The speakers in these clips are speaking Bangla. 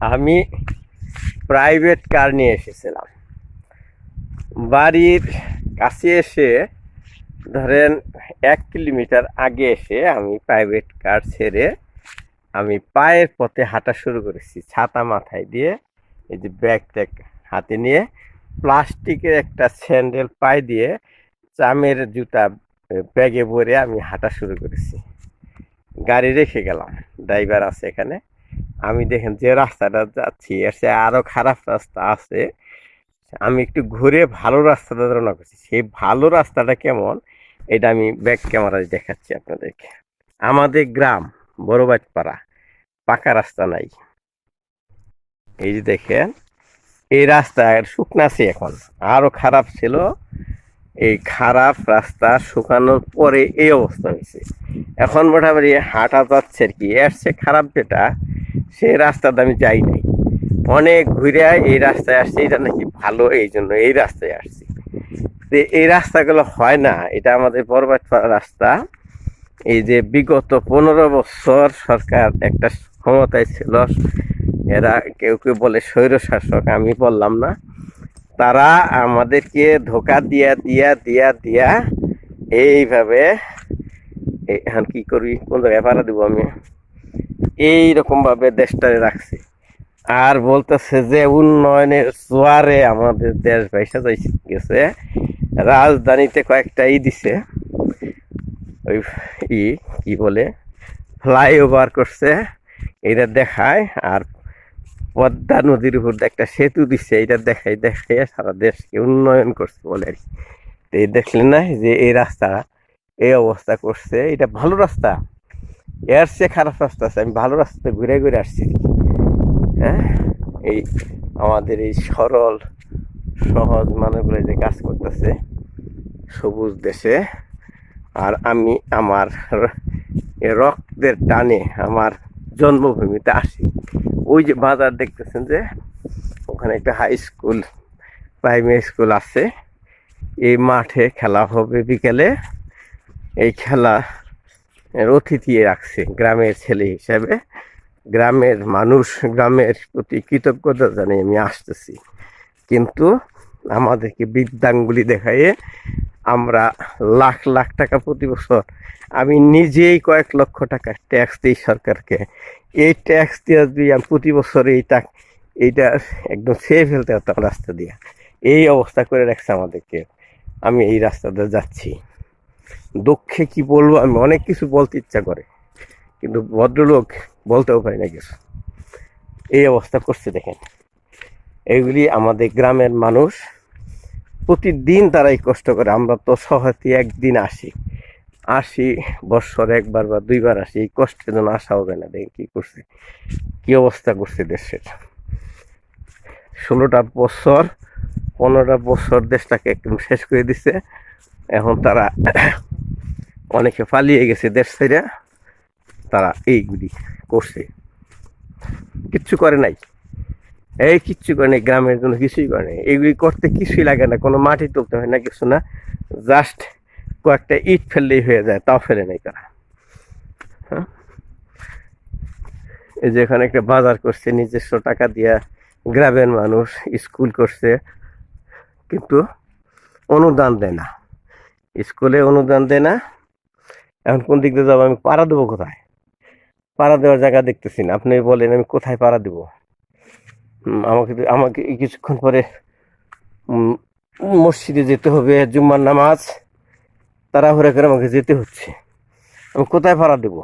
আমি প্রাইভেট কার নিয়ে এসেছিলাম। বাড়ির কাছে এসে ধরেন এক কিলোমিটার আগে এসে আমি প্রাইভেট কার ছেড়ে আমি পায়ের পথে হাঁটা শুরু করেছি, ছাতা মাথায় দিয়ে, এই যে ব্যাগ ট্যাগ হাতে নিয়ে, প্লাস্টিকের একটা স্যান্ডেল পায়ে দিয়ে চামের জুতা ব্যাগে ভরে আমি হাঁটা শুরু করেছি। গাড়ি রেখে গেলাম ড্রাইভার আছে এখানে। আমি দেখেন যে রাস্তাটা যাচ্ছি, এর চেয়ে আরও খারাপ রাস্তা আছে। আমি একটু ঘুরে ভালো রাস্তাটা ধারণা করছি। সেই ভালো রাস্তাটা কেমন? এটা আমি ব্যাক ক্যামেরায় দেখাচ্ছি আপনাদেরকে। আমাদের গ্রাম বড়বাজপাড়া পাকা রাস্তা নাই। এই যে দেখেন, এই রাস্তা শুকনাছে এখন। আরও খারাপ ছিল। এই খারাপ রাস্তা শুকানোর পরে এই অবস্থা হয়েছে। এখন মোটামুটি হাঁটা যাচ্ছে আর কি। এর চেয়ে খারাপ যেটা সেই রাস্তাতে আমি যাই নাই। অনেক ঘুরে এই রাস্তায় আসছি এটা নাকি ভালো, এই জন্য এই রাস্তায় আসছি। তো এই রাস্তাগুলো হয় না, এটা আমাদের বরবাদ রাস্তা। এই যে বিগত পনেরো বছর সরকার একটা ক্ষমতায় ছিল, এরা কেউ কেউ বলে স্বৈর শাসক আমি বললাম না। তারা আমাদেরকে ধোকা দিয়া দিয়া দিয়া দিয়া এইভাবে এই- এখন কি করি, কোন জায়গায় পাড়া দিব আমি? এইরকম ভাবে দেশটারে রাখছে। আর বলতেছে যে উন্নয়নের জোয়ারে আমাদের দেশ ভাইসা যাই গেছে। রাজধানীতে কয়েকটা ই দিছে। ওই ই, কি বলে? ফ্লাইওভার করছে। এটা দেখায়। আর পদ্মা নদীর উপর একটা সেতু দিচ্ছে এটা দেখাই দেখাই সারা দেশকে উন্নয়ন করছে বলে আর কি। দেখলেন না যে এই রাস্তা এই অবস্থা করছে। এটা ভালো রাস্তা। এর চেয়ে খারাপ রাস্তা আছে। আমি ভালো রাস্তাতে ঘুরে ঘুরে আসছি। হ্যাঁ? এই আমাদের এই সরল, সহজ মানুষগুলো যে কাজ করতেছে সবুজ দেশে, আর আমি আমার রক্তের টানে আমার জন্মভূমিতে আসি। ওই যে বাজার দেখতেছেন যে, ওখানে একটা হাই স্কুল প্রাইমারি স্কুল আছে। এই মাঠে খেলা হবে বিকেলে। এই খেলা অতিথি রাখছে গ্রামের ছেলে হিসাবে। গ্রামের মানুষ, গ্রামের প্রতি কৃতজ্ঞতা জানিয়ে আমি আসতেছি। কিন্তু আমাদেরকে বৃদ্ধাঙ্গুলি দেখাইয়ে আমরা লাখ লাখ টাকা প্রতি বছর আমি নিজেই কয়েক লক্ষ টাকা ট্যাক্স দিই সরকারকে। এই ট্যাক্স দিয়ে যদি আমি প্রতি বছর এই টাক এইটা একদম ছেয়ে ফেলতে পারতাম রাস্তা দিয়ে। এই অবস্থা করে রাখছে আমাদেরকে। আমি এই রাস্তাতে যাচ্ছি। দুঃখে কি বলব? আমি অনেক কিছু বলতে ইচ্ছা করে, কিন্তু ভদ্রলোক বলতেও পারি না কিছু। এই অবস্থা করছে দেখেন। এগুলি আমাদের গ্রামের মানুষ, প্রতিদিন তারাই কষ্ট করে। আমরা তো শহরে একদিন আসি আসি, বৎসর একবার বা দুইবার আসি। এই কষ্টের জন্য আসা হবে না। দেখেন কি করছে, কি অবস্থা করছে দেশের। ষোলোটা বছর, পনেরোটা বছর দেশটাকে একদম শেষ করে দিছে। এখন তারা অনেকে পালিয়ে গেছে দেশ ছেড়ে, তারা এইগুলি করছে। কিচ্ছু করে নাই। এই কিচ্ছু করে নাই, গ্রামের জন্য কিছুই করে নাই। এইগুলি করতে কিছুই লাগে না, কোনো মাটি তুলতে হয় না, কিছু না। জাস্ট কয়েকটা ইট ফেললেই হয়ে যায়, তাও ফেলে নাই তারা। হ্যাঁ? এই যে এখানে একটা বাজার করছে, নিজস্ব টাকা দিয়া গ্রামের মানুষ স্কুল করছে, কিন্তু অনুদান দেয় না। স্কুলে অনুদান দেয় না। এখন কোন দিক দিয়ে যাব? আমি পাড়া দেবো কোথায়? পাড়া দেওয়ার জায়গা দেখতেছি না। আপনি বলেন, আমি কোথায় পাড়া দেবো? আমাকে আমাকে কিছুক্ষণ পরে মসজিদে যেতে হবে, জুম্মার নামাজ, তাড়াহুড়া করে আমাকে যেতে হচ্ছে। আমি কোথায় ভাড়া দেব?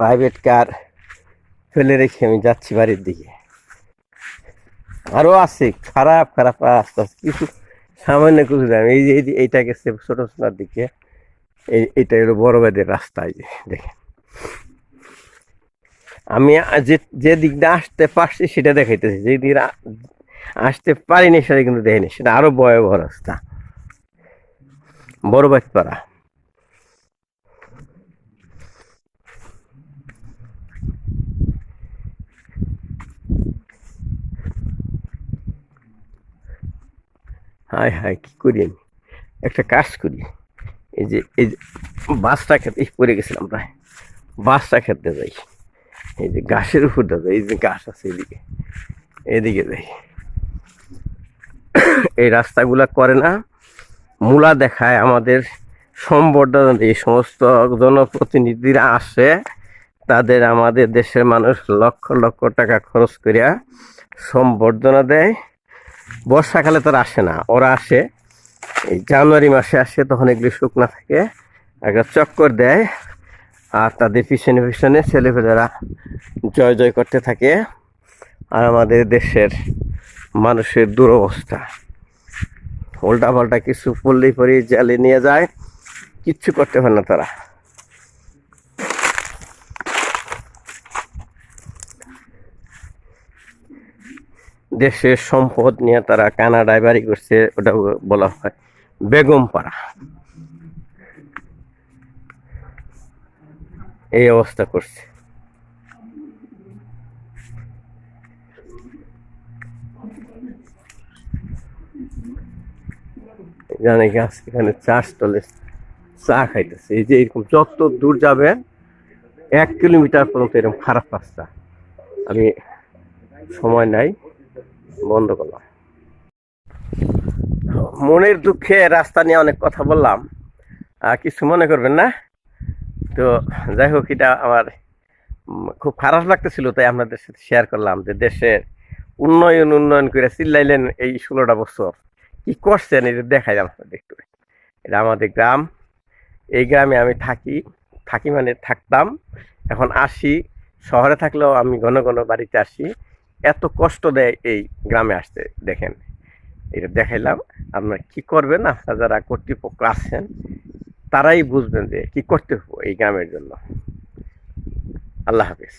প্রাইভেট কার ফেলে রেখে আমি যাচ্ছি বাড়ির দিকে। আরও আছে, খারাপ খারাপ রাস্তা আছে কিছু সামান্য কিছু জানি এই যে এই যে, এইটা গেছে ছোট সোনার দিকে। এই, এইটা হলো বড় বেদের রাস্তা, এই যে, দেখেন। আমি যে যে দিক দিয়ে আসতে পারছি সেটা দেখাইতেছি। যে দিক আসতে পারিনি সেটা কিন্তু দেখেনি সেটা আরও ভয়াবহ রাস্তা। বড় বাজপাড়া হায় হায়, কি করি আমি? একটা কাজ করি। এই যে এই যে বাসটা খেতে পড়ে গেছিলাম প্রায়। বাসটা খেতে যাই। এই যে গাছের উপর যাবে এই যে গাছ আছে এদিকে। এদিকে যাই। এই রাস্তাগুলা করে না। মূলা দেখায় আমাদের সম্বর্ধনা এই সমস্ত জনপ্রতিনিধিরা আসে। তাদের আমাদের দেশের মানুষ লক্ষ লক্ষ টাকা খরচ করিয়া সম্বর্ধনা দেয়। বর্ষাকালে তারা আসে না, ওরা আসে। এই জানুয়ারি মাসে আসে, তখন এগুলি শুকনা থাকে, একটা চক্কর দেয়, আর তাদের পিছনে পিছনে ছেলেপেলেরা জয় জয় করতে থাকে, আর আমাদের দেশের মানুষের দুরবস্থা। উল্টা পাল্টা কিছু পড়লেই পরে জেলে নিয়ে যায়, কিচ্ছু করতে পারে না তারা। দেশের সম্পদ নিয়ে তারা কানাডায় বাড়ি করছে, ওটা বলা হয় বেগমপাড়া। এই অবস্থা করছে। জানে গাছ এখানে চা স্টলে চা খাইতেছে। এই যে এরকম যত দূর যাবে এক কিলোমিটার পর্যন্ত এরকম খারাপ রাস্তা। আমি সময় নাই। বন্ধ করলাম। মনের দুঃখে রাস্তা নিয়ে অনেক কথা বললাম। কিছু মনে করবেন না? তো যাই হোক, এটা আমার খুব খারাপ লাগতেছিল, তাই আপনাদের সাথে শেয়ার করলাম যে দেশের উন্নয়ন উন্নয়ন করে চিল্লাইলেন এই ষোলোটা বছর। কি করছেন? এটা দেখাই আপনাদের একটু। এটা আমাদের গ্রাম। এই গ্রামে আমি থাকি। থাকি মানে থাকতাম। এখন আসি। শহরে থাকলেও আমি ঘন ঘন বাড়িতে আসি। এত কষ্ট দেয় এই গ্রামে আসতে, দেখেন। এটা দেখাইলাম, আপনারা কি করবেন আপনারা যারা কর্তৃপক্ষ আছেন, তারাই বুঝবেন যে কি করতে হবে এই গ্রামের জন্য। আল্লাহ হাফিজ।